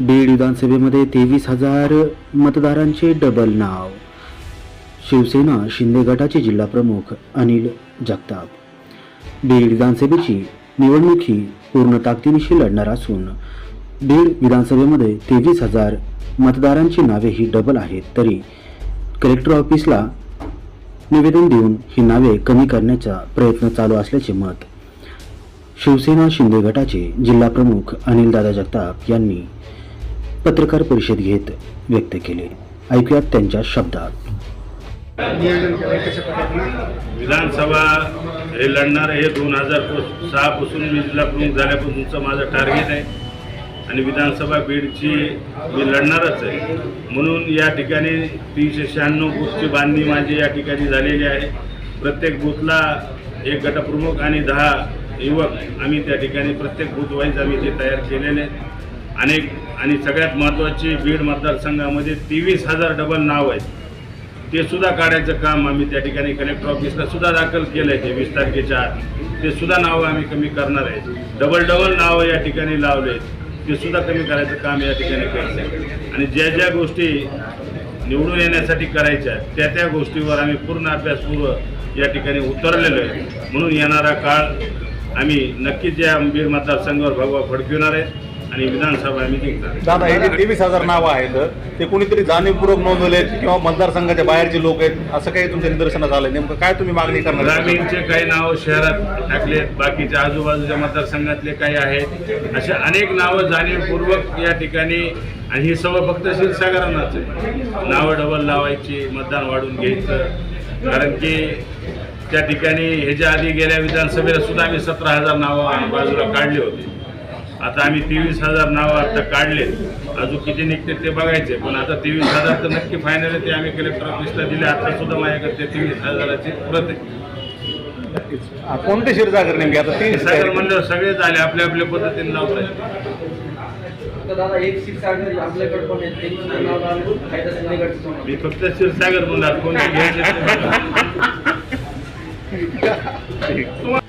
बीड विधानसभेमध्ये तेवीस हजार मतदारांचे डबल नाव. शिवसेना शिंदे गटाचे जिल्हाप्रमुख अनिल जगताप. बीड विधानसभेची निवडणूक ही पूर्ण ताकदीनिशी लढणार असून बीड विधानसभेमध्ये तेवीस हजार मतदारांची नावे ही डबल आहेत तरी कलेक्टर ऑफिसला निवेदन देऊन ही नावे कमी करण्याचा प्रयत्न चालू असल्याचे मत शिवसेना शिंदे गटाचे जिल्हाप्रमुख अनिलदादा जगताप यांनी पत्रकार परिषद घेत व्यक्त केले. ऐकूयात त्यांच्या शब्दात. विधानसभा हे लढणार हे दोन हजार सहा पासून मी जिल्हा प्रमुख झाल्यापासूनचं माझं टार्गेट आहे. आणि विधानसभा बीडची मी लढणारच आहे. म्हणून या ठिकाणी तीनशे शहाण्णव बूथची बांधणी माझी या ठिकाणी झालेली आहे. प्रत्येक बूथला एक गटप्रमुख आणि दहा युवक आम्ही त्या ठिकाणी प्रत्येक बूथवाईज आम्ही ते तयार केलेले आहेत. अनेक आणि सगळ्यात महत्त्वाची बीड मतदारसंघामध्ये तेवीस हजार डबल नाव आहेत. ते सुद्धा काढायचं काम आम्ही त्या ठिकाणी कलेक्टर ऑफिसला सुद्धा दाखल केलं आहे ते वीस तारखेच्या आत. ते सुद्धा नावं आम्ही कमी करणार आहे डबल डबल नावं या ठिकाणी लावले आहेत ते सुद्धा कमी करायचं काम या ठिकाणी करायचं आहे आणि ज्या ज्या गोष्टी निवडून येण्यासाठी करायच्या त्या त्या गोष्टीवर आम्ही पूर्ण अभ्यासपूर्व या ठिकाणी उतरलेलो आहे. म्हणून येणारा काळ आम्ही नक्कीच या बीड मतदारसंघावर भगवा फडकविणार आहे. आणि विधानसभा आम्ही जिंकणार. दादा हे जे तेवीस हजार नावं आहेत ते कुणीतरी जाणीवपूर्वक नोंदवले किंवा मतदारसंघाच्या बाहेरचे लोक आहेत असं काही तुमच्या निदर्शनात आलं नेमकं काय तुम्ही मागणी करणार ग्रामीणचे काही नाव शहरात टाकलेत बाकीच्या आजूबाजूच्या मतदारसंघातले काही आहेत. अशा अनेक नावं जाणीवपूर्वक या ठिकाणी आणि ही सवय फक्त क्षीरसागरांनाच आहे. नावं डबल लावायची मतदान वाढून घ्यायचं. कारण की त्या ठिकाणी ह्याच्या आधी गेल्या विधानसभेला सुद्धा आम्ही सतरा हजार नावं बाजूला काढली होती. आता आम्ही तेवीस हजार नावं आता काढले. अजून किती निघते ते बघायचे. पण आता तेवीस हजार तर नक्की फायनल आहे ते आम्ही कलेक्टर ऑफिसला दिले. आता सुद्धा माझ्याकडे तेवीस हजाराची प्रत आहे. कोणते क्षीरसागर नेमके? आता तीन सागर म्हणल्यावर सगळेच आले आपल्या आपल्या पद्धतीने लावतात. मी फक्त क्षीरसागर म्हणणार कोणी घ्यायचे.